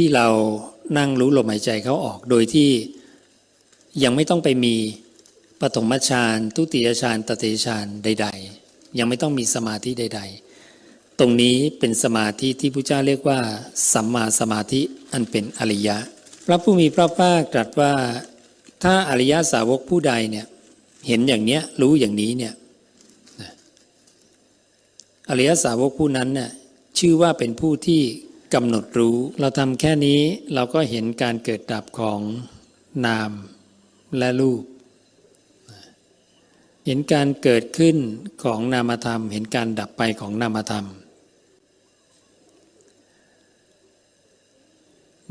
ที่เรานั่งรู้ลมหายใจเขาออกโดยที่ยังไม่ต้องไปมีปฐมฌานทุติยฌานตติยฌานใด ๆ ยังไม่ต้องมีสมาธิใด ๆ ตรงนี้เป็นสมาธิที่พระเจ้าเรียกว่าสัมมาสมาธิอันเป็นอริยะ พระผู้มีพระภาคตรัสว่าถ้าอริยสาวกผู้ใดเนี่ยเห็นอย่างเนี้ยรู้อย่างนี้เนี่ยอริยสาวกผู้นั้นเนี่ยชื่อว่าเป็นผู้ที่ กำหนดรู้ เราทำแค่นี้เราก็เห็นการเกิดดับของนามและรูป เห็นการเกิดขึ้นของนามธรรม เห็นการดับไปของนามธรรม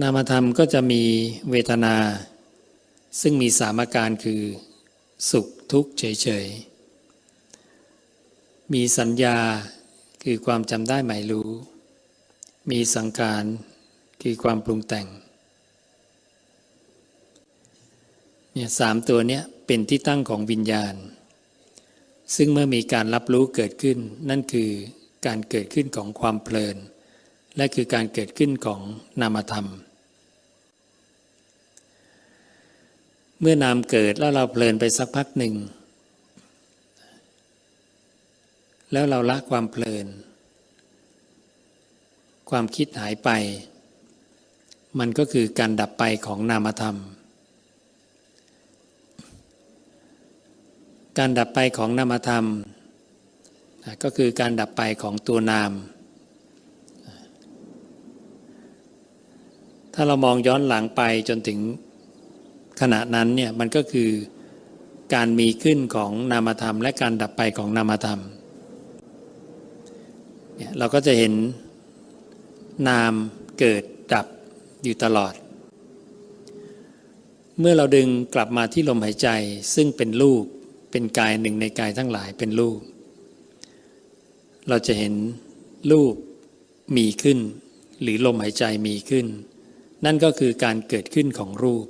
นามธรรมก็จะมีเวทนา ซึ่งมีสามอาการคือสุขทุกข์เฉยๆ มีสัญญาคือความจำได้หมายรู้ มีสังขารคือความปรุงแต่งเนี่ยสามตัวเนี้ยเป็นที่ตั้งของวิญญาณ ซึ่งเมื่อมีการรับรู้เกิดขึ้น นั่นคือการเกิดขึ้นของความเพลิน และคือการเกิดขึ้นของนามธรรม เมื่อนามเกิดแล้วเราเพลินไปสักพักหนึ่ง แล้วเราละความเพลิน ความคิดหายไป มันก็คือการดับไปของนามธรรม การดับไปของนามธรรม ก็คือการดับไปของตัวนาม ถ้าเรามองย้อนหลังไปจนถึงขณะนั้นเนี่ยมันก็คือการมีขึ้นของนามธรรม และการดับไปของนามธรรม เราก็จะเห็น นามเกิดดับอยู่ตลอด เมื่อเราดึงกลับมาที่ลมหายใจซึ่งเป็นรูปเป็นกายหนึ่งในกายทั้งหลายเป็นรูป เราจะเห็นรูปมีขึ้น หรือลมหายใจมีขึ้น นั่นก็คือการเกิดขึ้นของรูป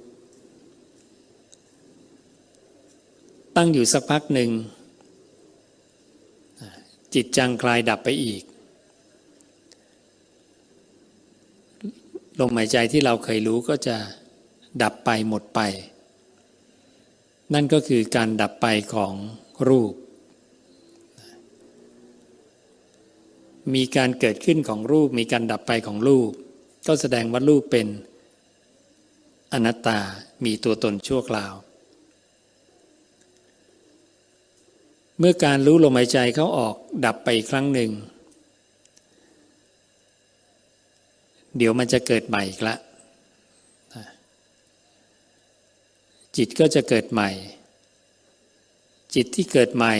ตั้งอยู่สักพักหนึ่งจิตจังคลายดับไปอีก ลมหายใจที่เราเคยรู้ก็จะดับไปหมดไป นั่นก็คือการดับไปของรูป มีการเกิดขึ้นของรูป มีการดับไปของรูป ก็แสดงว่ารูปเป็นอนัตตา มีตัวตนชั่วคราว เมื่อการรู้ลมหายใจเขาออกดับไปอีกครั้งหนึ่ง เดี๋ยวมันจะเกิดใหม่อีกละจิตก็จะเกิดใหม่ จิตที่เกิดใหม่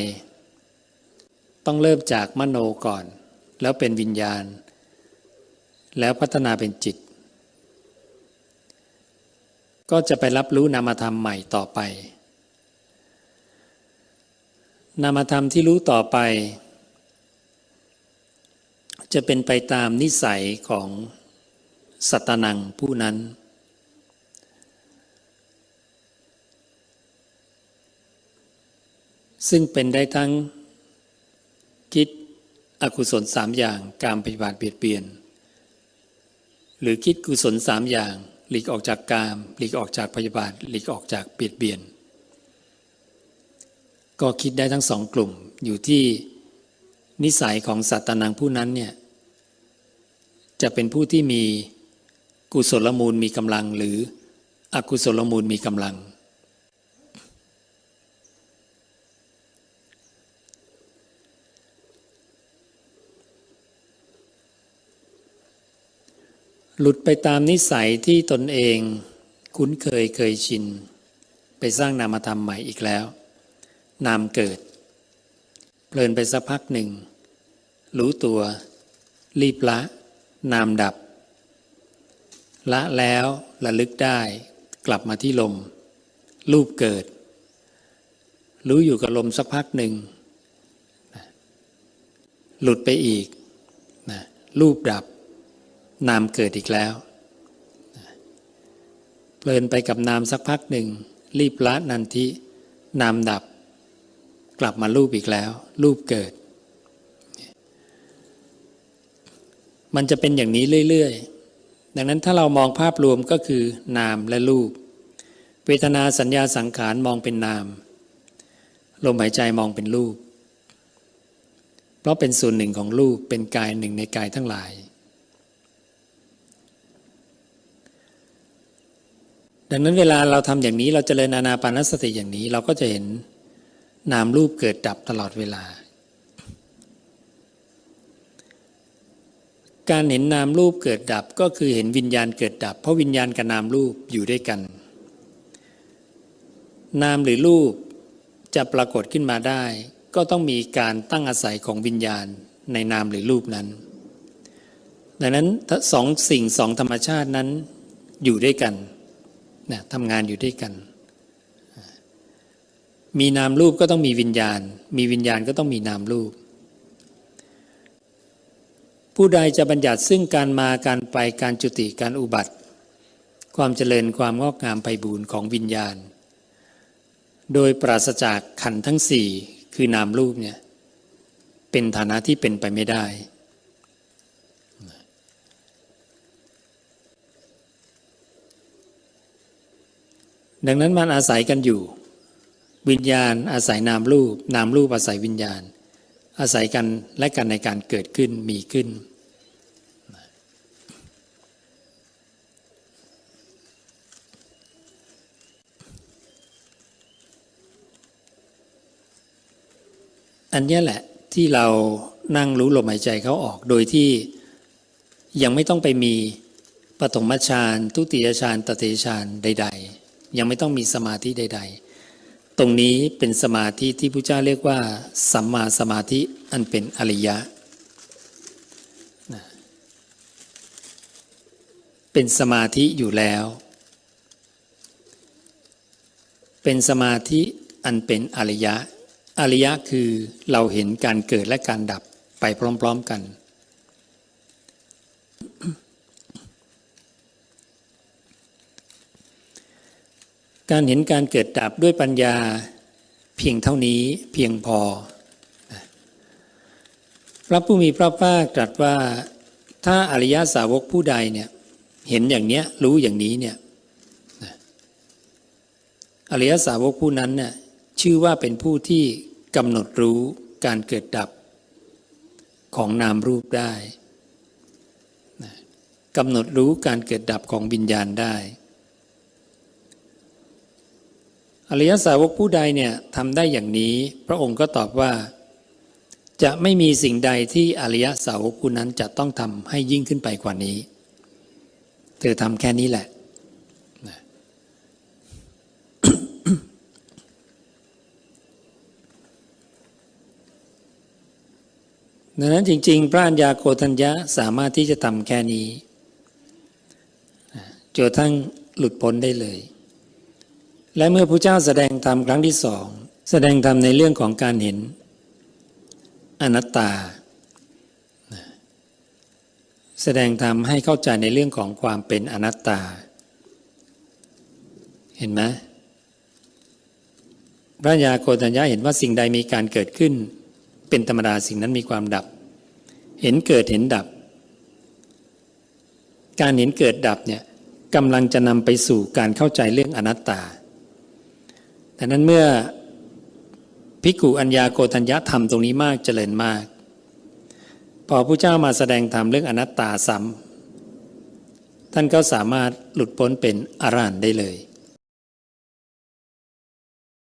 ต้องเริ่มจากมโนก่อน แล้วเป็นวิญญาณ แล้วพัฒนาเป็นจิต ก็จะไปรับรู้นามธรรมใหม่ต่อไป นามธรรมที่รู้ต่อไป จะเป็นไปตามนิสัยของ สัตนังผู้นั้น ซึ่งเป็นได้ทั้งคิดอกุศลสามอย่างการปฏิบัติเบียดเบียน หรือคิดกุศลสามอย่าง หลีกออกจากกามหลีกออกจากพยาบาทหลีกออกจากเบียดเบียน ก็คิดได้ทั้งสองกลุ่มอยู่ที่นิสัยของสัตตนังผู้นั้นเนี่ยจะเป็นผู้ที่มี กุศลมูลมีกำลังหรือ อกุศลมูลมีกำลัง หลุดไปตามนิสัยที่ตนเอง คุ้นเคยเคยชิน ไปสร้างนามธรรมใหม่อีกแล้ว นามเกิด เพลินไปสักพักหนึ่ง รู้ตัว รีบละ นามดับ ละแล้วระลึกได้กลับมาที่ลม รูปเกิด รู้อยู่กับลมสักพักหนึ่ง หลุดไปอีกนะรูปดับ นามเกิดอีกแล้วเพลินไปกับนามสักพักหนึ่ง รีบละนันทิ นามดับ กลับมารูปอีกแล้ว รูปเกิด มันจะเป็นอย่างนี้เรื่อย ๆ ดังนั้นถ้าเรามองภาพรวมก็คือนามและรูป เวทนาสัญญาสังขารมองเป็นนาม ลมหายใจมองเป็นรูป เพราะเป็นส่วนหนึ่งของรูปเป็นกายหนึ่งในกายทั้งหลาย ดังนั้นเวลาเราทำอย่างนี้เราจเจริญอานาปานสติอย่างนี้เราก็จะเห็นนามรูปเกิดดับตลอดเวลา การเห็นนามรูปเกิดดับก็คือเห็นวิญญาณเกิดดับ เพราะวิญญาณกับนามรูปอยู่ด้วยกัน นามหรือรูปจะปรากฏขึ้นมาได้ ก็ต้องมีการตั้งอาศัยของวิญญาณในนามหรือรูปนั้น ดังนั้นสองสิ่งสองธรรมชาตินั้นอยู่ด้วยกันนะทำงานอยู่ด้วยกัน มีนามรูปก็ต้องมีวิญญาณ มีวิญญาณก็ต้องมีนามรูป ผู้ใดจะบัญญัติซึ่งการมาการไปการจุติการอุบัติ ความเจริญความงอกงามไปบูรณ์ของวิญญาณ โดยปราศจากขันทั้งสี่คือนามรูปเนี่ยเป็นฐานะที่เป็นไปไม่ได้ ดังนั้นมันอาศัยกันอยู่ วิญญาณอาศัยนามรูป นามรูปอาศัยวิญญาณ อาศัยกันและกันในการเกิดขึ้นมีขึ้น อันนี้แหละที่เรานั่งรู้ลมหายใจเขาออกโดยที่ยังไม่ต้องไปมีปฐมฌานทุติยฌานตติยฌานใด ๆ ยังไม่ต้องมีสมาธิใด ๆ ตรงนี้เป็นสมาธิที่พระเจ้าเรียกว่าสัมมาสมาธิอันเป็นอริยะนะเป็นสมาธิอยู่แล้ว เป็นสมาธิอันเป็นอริยะ อริยะคือเราเห็นการเกิดและการดับไปพร้อม ๆกัน การเห็นการเกิดดับด้วยปัญญาเพียงเท่านี้เพียงพอ พระผู้มีพระภาคตรัสว่าถ้าอริยสาวกผู้ใดเนี่ยเห็นอย่างเนี้ยรู้อย่างนี้เนี่ยอริยสาวกผู้นั้นเนี่ยชื่อว่าเป็นผู้ที่กำหนดรู้การเกิดดับของนามรูปได้กำหนดรู้การเกิดดับของวิญญาณได้ อริยสาวกผู้ใดเนี่ยทำได้อย่างนี้ พระองค์ก็ตอบว่า จะไม่มีสิ่งใดที่อริยสาวกผู้นั้นจะต้องทำให้ยิ่งขึ้นไปกว่านี้ เธอทำแค่นี้แหละดังนั้นจริง ๆ พระัญญาโกธัญญะสามารถที่จะทำแค่นี้จนทั้งหลุดพ้นได้เลย และเมื่อพระเจ้าแสดงธรรมครั้งที่สองแสดงธรรมในเรื่องของการเห็นอนัตตา แสดงธรรมให้เข้าใจในเรื่องของความเป็นอนัตตา เห็นไหมพระยาโกตัญญาเห็นว่าสิ่งใดมีการเกิดขึ้น เป็นธรรมดาสิ่งนั้นมีความดับ เห็นเกิดเห็นดับ การเห็นเกิดดับเนี่ยกำลังจะนำไปสู่การเข้าใจเรื่องอนัตตา ดังนั้นเมื่อพิกุอัญญาโกตัญญาทำตรงนี้มากเจริญมาก พอพระเจ้ามาแสดงธรรมเรื่องอนัตตาซ้ำท่านก็สามารถหลุดพ้นเป็นอรหันต์ได้เลย